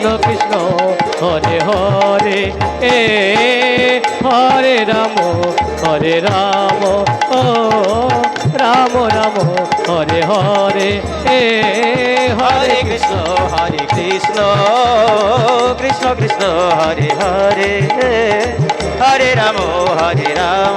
Krishna Krishna, Hare Hare, এ, হরে Ram হরে Ram, ও, Ram Ram, Hare Hare, এ, হরে Krishna হরে Krishna Krishna Krishna, Hare Hare Hare Ram হরে Ram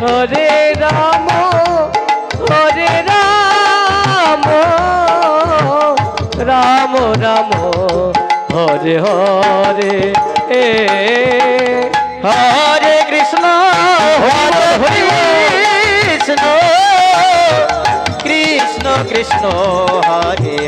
হরে Ram হরে Ram Ram Ram, Hare Hare, এ, হরে Krishna হরে Krishna Krishna Krishna Hare Hare